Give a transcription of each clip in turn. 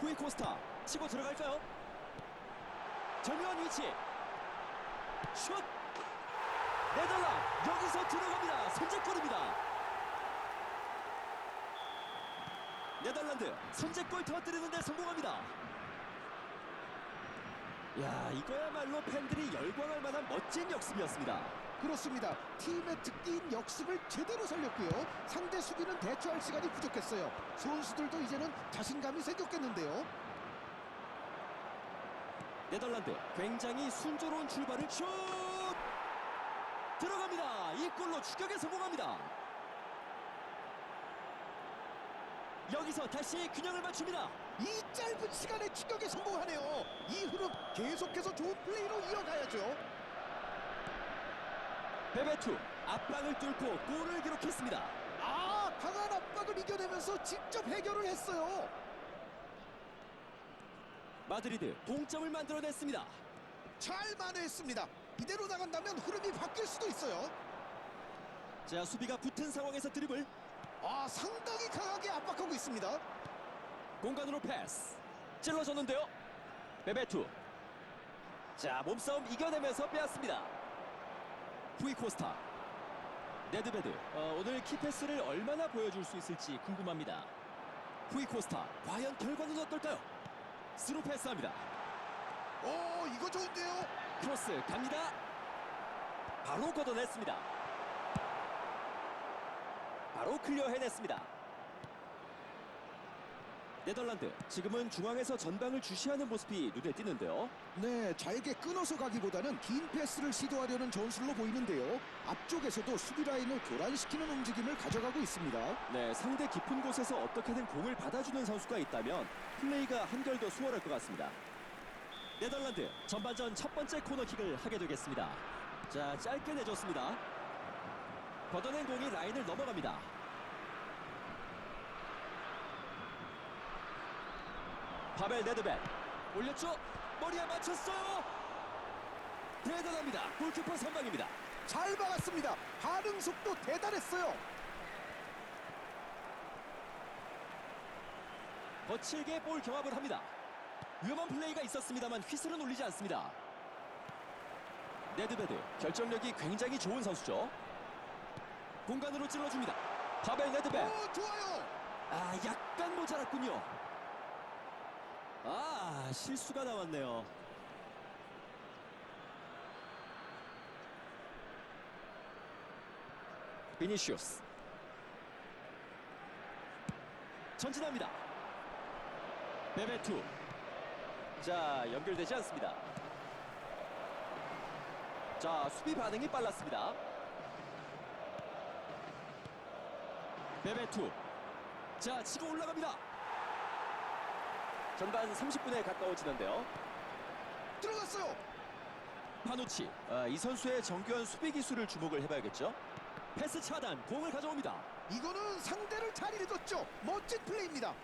후이 코스타 치고 들어갈까요? 절묘한 위치. 슛! 네덜란 여기서 들어갑니다. 선제골입니다. 네덜란드 선제골 터뜨리는데 성공합니다. 야 이거야말로 팬들이 열광할 만한 멋진 역습이었습니다 그렇습니다. 팀의 특기인 역습을 제대로 살렸고요. 상대 수비는 대처할 시간이 부족했어요. 선수들도 이제는 자신감이 생겼겠는데요. 네덜란드 굉장히 순조로운 출발을 슛 들어갑니다 이 골로 추격에 성공합니다 여기서 다시 균형을 맞춥니다 이 짧은 시간에 추격에 성공하네요. 이 흐름 계속해서 좋은 플레이로 이어가야죠. 베베투 앞방을 뚫고 골을 기록했습니다 아, 강한 압박을 이겨내면서 직접 해결을 했어요. 마드리드 동점을 만들어냈습니다 잘 만회했습니다. 이대로 나간다면 흐름이 바뀔 수도 있어요. 자 수비가 붙은 상황에서 드리블 아, 상당히 강하게 압박하고 있습니다. 공간으로 패스 찔러줬는데요 베베투 자 몸싸움 이겨내면서 빼앗습니다 후이 코스타. 네드베드 어, 오늘 키패스를 얼마나 보여줄 수 있을지 궁금합니다. 후이 코스타 과연 결과는 어떨까요? 스루 패스합니다. 오, 이거 좋은데요. 크로스 갑니다. 바로 걷어냈습니다. 바로 클리어 해냈습니다 네덜란드 지금은 중앙에서 전방을 주시하는 모습이 눈에 띄는데요 네, 잘게 끊어서 가기보다는 긴 패스를 시도하려는 전술로 보이는데요. 앞쪽에서도 수비 라인을 교란시키는 움직임을 가져가고 있습니다. 네, 상대 깊은 곳에서 어떻게든 공을 받아주는 선수가 있다면 플레이가 한결 더 수월할 것 같습니다. 네덜란드 전반전 첫 번째 코너킥을 하게 되겠습니다. 자, 짧게 내줬습니다. 걷어낸 공이 라인을 넘어갑니다. 파벨 네드벤 올렸죠? 머리에 맞췄어요. 대단합니다. 골키퍼 선방입니다. 잘 막았습니다. 반응 속도 대단했어요. 거칠게 볼 경합을 합니다. 위험한 플레이가 있었습니다만 휘슬은 울리지 않습니다. 네드베드 결정력이 굉장히 좋은 선수죠. 공간으로 찔러줍니다. 파벨 네드베 오, 좋아요. 아 약간 모자랐군요. 아 실수가 나왔네요. 비니시우스 전진합니다. 베베투 자 연결되지 않습니다. 자 수비 반응이 빨랐습니다. 베베투 자 치고 올라갑니다. 전반 30분에 가까워지는데요. 들어갔어요. 파누치 아, 이 선수의 정교한 수비 기술을 주목을 해봐야겠죠. 패스 차단 공을 가져옵니다. 이거는 상대를 잘 읽었죠. 멋진 플레이입니다.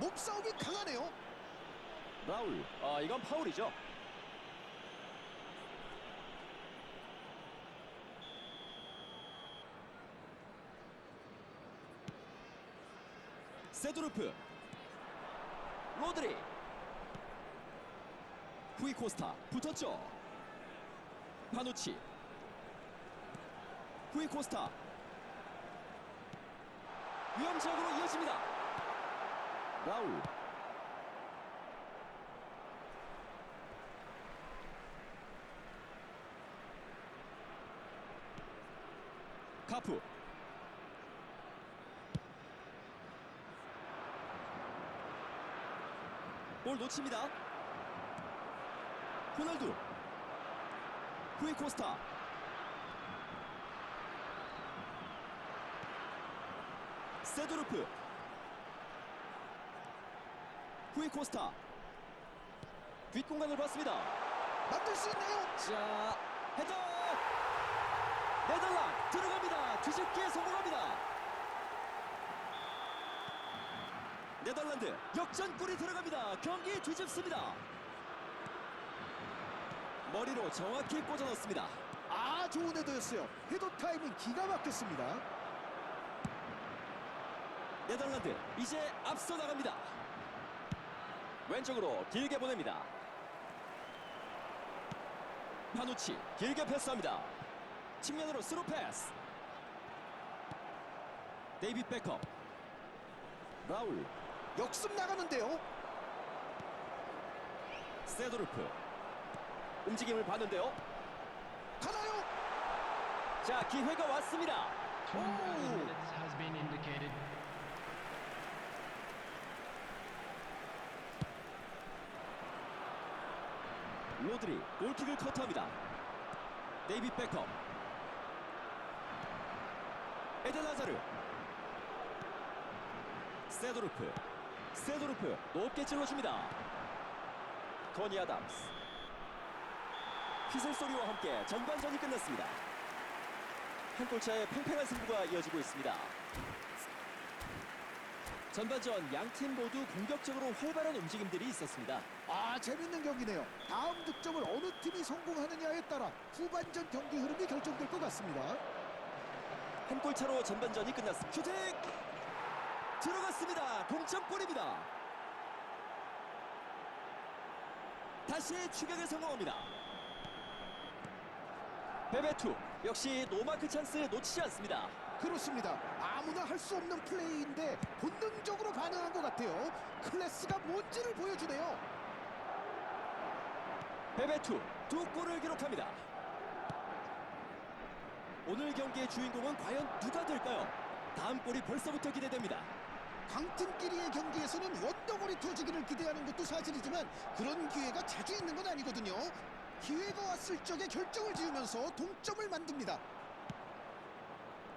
몸싸움이 강하네요. 라울 아 이건 파울이죠. 세드루프 로드리 후이 코스타 붙었죠. 파누치 후이 코스타 위험 지역으로 이어집니다. 라울 카프 볼 놓칩니다. 호날두. 후이 코스타. 세도르프. 후이 코스타. 뒷공간을 봤습니다. 만들 수 있나요? 자 헤더! 네덜란 들어갑니다. 뒤집기에 성공합니다 네덜란드 역전골이 들어갑니다 경기 뒤집습니다 머리로 정확히 꽂아 넣습니다 아, 좋은 헤더였어요. 헤더 타이밍 기가 막혔습니다. 네덜란드 이제 앞서 나갑니다 왼쪽으로 길게 보냅니다. 파누치 길게 패스합니다. 측면으로 스루 패스. 데이빗 베컴. 라울 역습 나가는데요. 세도르프. 움직임을 봤는데요. 가나요? 자 기회가 왔습니다. 오! 로드리 골킥을 커트합니다. 데이빗 베컴. 에덴 하자르. 세도르프. 세도르프 높게 찔러줍니다. 코니 아담스. 휘슬 소리와 함께 전반전이 끝났습니다. 한 골차의 팽팽한 승부가 이어지고 있습니다. 전반전 양 팀 모두 공격적으로 활발한 움직임들이 있었습니다. 아 재밌는 경기네요. 다음 득점을 어느 팀이 성공하느냐에 따라 후반전 경기 흐름이 결정될 것 같습니다. 한 골 차로 전반전이 끝났습니다. 슈팅 들어갔습니다. 동점골입니다. 다시 추격에 성공합니다. 베베투 역시 노마크 찬스 놓치지 않습니다. 그렇습니다. 아무나 할 수 없는 플레이인데 본능적으로 반응한 것 같아요. 클래스가 뭔지를 보여주네요. 베베투 두 골을 기록합니다. 오늘 경기의 주인공은 과연 누가 될까요? 다음 골이 벌써부터 기대됩니다. 강팀끼리의 경기에서는 원더골이 터지기를 기대하는 것도 사실이지만 그런 기회가 자주 있는 건 아니거든요. 기회가 왔을 적에 결정을 지으면서 동점을 만듭니다.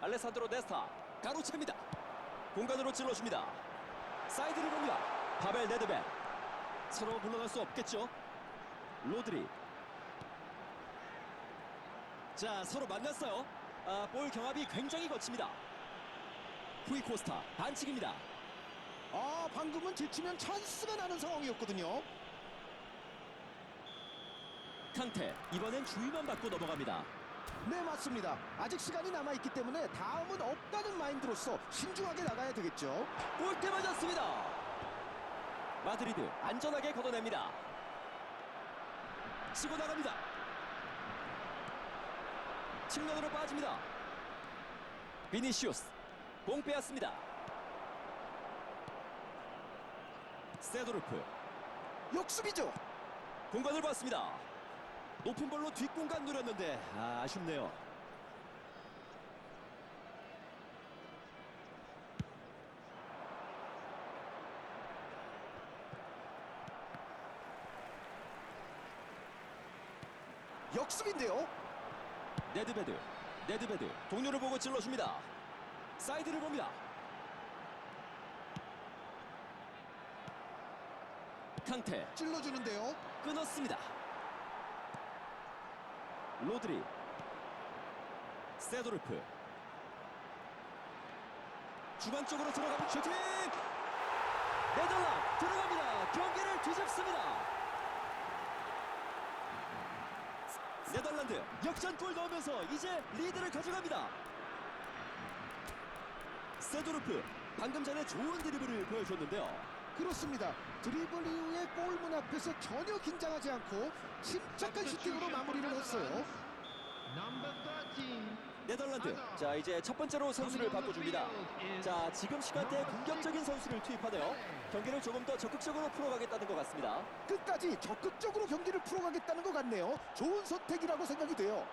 알레산드로 네스타 가로챕니다. 공간으로 찔러줍니다. 사이드를 봅니다. 파벨 네드벤 서로 물러날 수 없겠죠. 로드리 자 서로 만났어요. 아, 볼 경합이 굉장히 거칩니다. 후이 코스타 반칙입니다. 아 방금은 지치면 찬스가 나는 상황이었거든요. 캉테 이번엔 주의만 받고 넘어갑니다. 네 맞습니다. 아직 시간이 남아 있기 때문에 다음은 없다는 마인드로서 신중하게 나가야 되겠죠. 골대 맞았습니다. 마드리드 안전하게 걷어냅니다. 치고 나갑니다. 측면으로 빠집니다. 비니시우스 공 빼앗습니다. 세도르프 역습이죠. 공간을 봤습니다. 높은 볼로 뒷공간 누렸는데 아, 아쉽네요. 역습인데요. 네드베드 네드베드 동료를 보고 찔러줍니다. 사이드를 봅니다. 캉테 찔러주는데요. 끊었습니다. 로드리 세도르프 중앙 쪽으로 들어가면 슈팅 네덜란 들어갑니다. 경기를 뒤집습니다. 네덜란드 역전골 넣으면서 이제 리드를 가져갑니다. 세도르프 방금 전에 좋은 드리블을 보여줬는데요. 그렇습니다. 드리블 이후에 골문 앞에서 전혀 긴장하지 않고 침착한 슈팅으로 마무리를 했어요. Number 13. 네덜란드 자 이제 첫 번째로 선수를 바꿔줍니다 자 지금 시간대에 공격적인 선수를 투입하네요 경기를 조금 더 적극적으로 풀어가겠다는 것 같습니다 끝까지 적극적으로 경기를 풀어가겠다는 것 같네요. 좋은 선택이라고 생각이 돼요.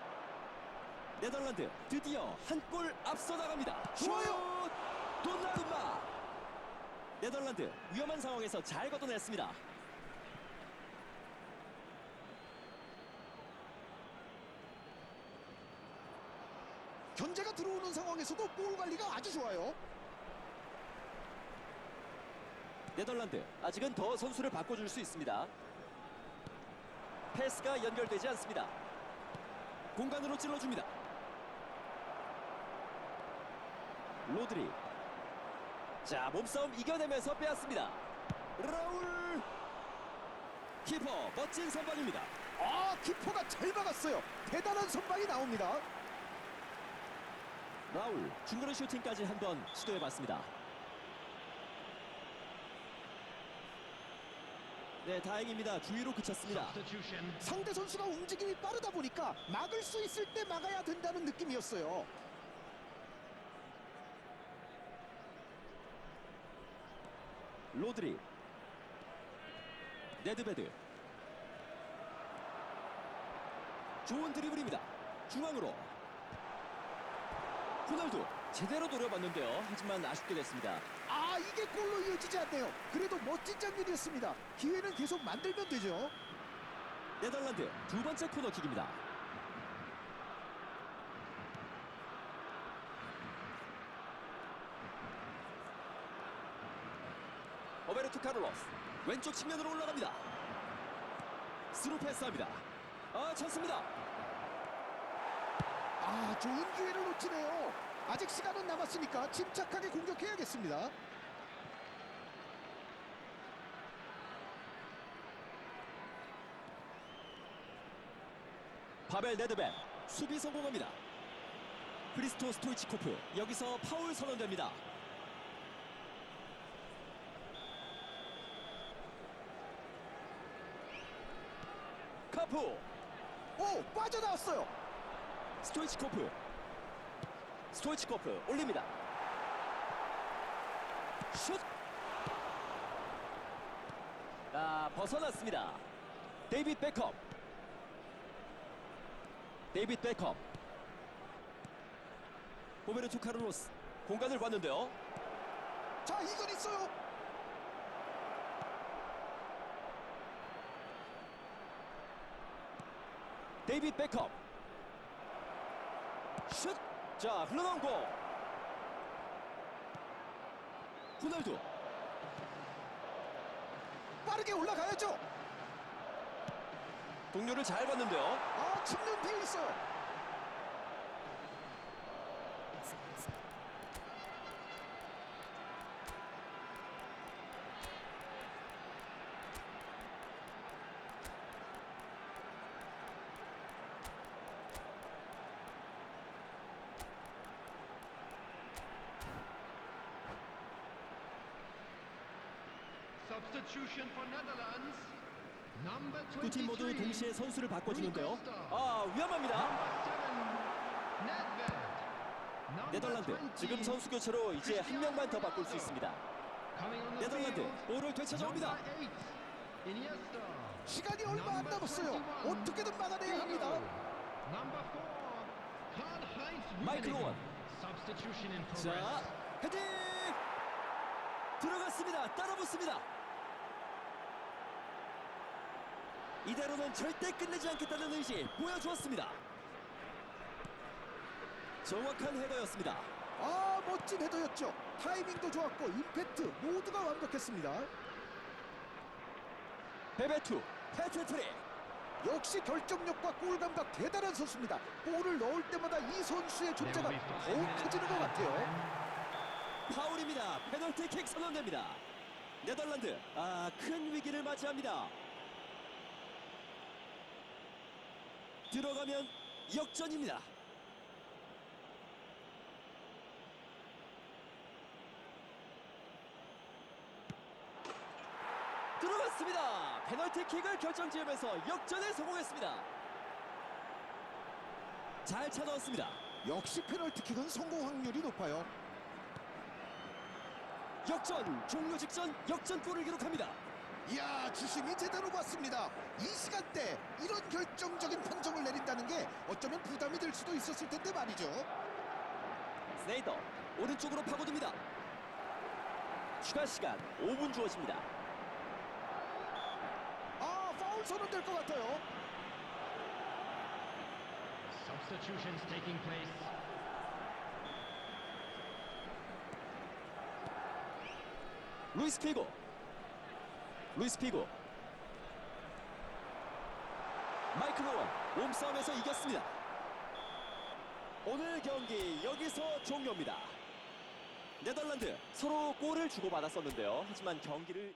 네덜란드 드디어 한 골 앞서 나갑니다 좋아요. 슛! 돈나룸마 네덜란드 위험한 상황에서 잘 걷어냈습니다. 견제가 들어오는 상황에서도 볼 관리가 아주 좋아요. 네덜란드 아직은 더 선수를 바꿔줄 수 있습니다. 패스가 연결되지 않습니다. 공간으로 찔러줍니다. 로드리 자 몸싸움 이겨내면서 빼앗습니다 라울 키퍼 멋진 선방입니다 아 키퍼가 잘 막았어요. 대단한 선방이 나옵니다. 라울 중거리 슈팅까지 한 번 시도해봤습니다 네, 다행입니다. 주의로 그쳤습니다. 상대 선수가 움직임이 빠르다 보니까 막을 수 있을 때 막아야 된다는 느낌이었어요. 로드리. 네드베드. 좋은 드리블입니다. 중앙으로. 호날두 제대로 노려봤는데요. 하지만 아쉽게 됐습니다. 아 이게 골로 이어지지 않네요. 그래도 멋진 장면이었습니다. 기회는 계속 만들면 되죠. 네덜란드 두 번째 코너킥입니다 오베르토 카를로스 왼쪽 측면으로 올라갑니다 스루 패스합니다 아 찬스입니다 아 좋은 기회를 놓치네요. 아직 시간은 남았으니까 침착하게 공격해야겠습니다. 파벨 네드벤 수비 성공합니다. 크리스토 스토이치코프 여기서 파울 선언됩니다. 카프 오 빠져나왔어요. 스토이치코프 스토이치코프 올립니다. 슛! 아 벗어났습니다. 데이빗 베컴 데이빗 베컴 호베르토 카르로스 공간을 봤는데요. 자 이건 있어요. 데이빗 베컴 슛! 자 흘러나온 공 호날두 빠르게 올라가야죠. 동료를 잘 봤는데요. 아 측면 비어 있어요. 두 팀 모두 23. 동시에 선수를 바꿔주는데요. 아 위험합니다. Number 7. Nedved. Number 네덜란드 20. 지금 선수 교체로 이제 한 명만 더 바꿀 수 있습니다. 네덜란드. 볼을 되찾아옵니다. Number 8. Iniesta. 시간이 얼마 안 남았어요. 어떻게든 막아내야 합니다. Number 4. Karl-Heinz 마이클 in 자 progress. 헤딩 들어갔습니다. 따라 붙습니다. 이대로는 절대 끝내지 않겠다는 의지 보여주었습니다. 정확한 헤더였습니다. 아 멋진 헤더였죠. 타이밍도 좋았고 임팩트 모두가 완벽했습니다. 베베투 패트트릭 역시 결정력과 골 감각 대단한 선수입니다. 골을 넣을 때마다 이 선수의 존재가 더욱 커지는 것 같아요. 파울입니다. 페널티킥 선언됩니다. 네덜란드 아 큰 위기를 맞이합니다. 들어가면 역전입니다. 들어갔습니다. 페널티킥을 결정지으면서 역전에 성공했습니다. 잘 차넣었습니다. 역시 페널티킥은 성공 확률이 높아요. 역전 종료 직전 역전골을 기록합니다. 이야 주심이 제대로 봤습니다. 이 시간대 이런 결정적인 판정을 내린다는 게 어쩌면 부담이 될 수도 있었을 텐데 말이죠. 스네이더 오른쪽으로 파고듭니다. 추가 시간 5분 주어집니다. 아 파울 선언될 것 같아요. Substitutions taking place. 루이스 피고 루이스 피고 마이클 오원 몸싸움에서 이겼습니다. 오늘 경기 여기서 종료입니다. 네덜란드 서로 골을 주고받았었는데요. 하지만 경기를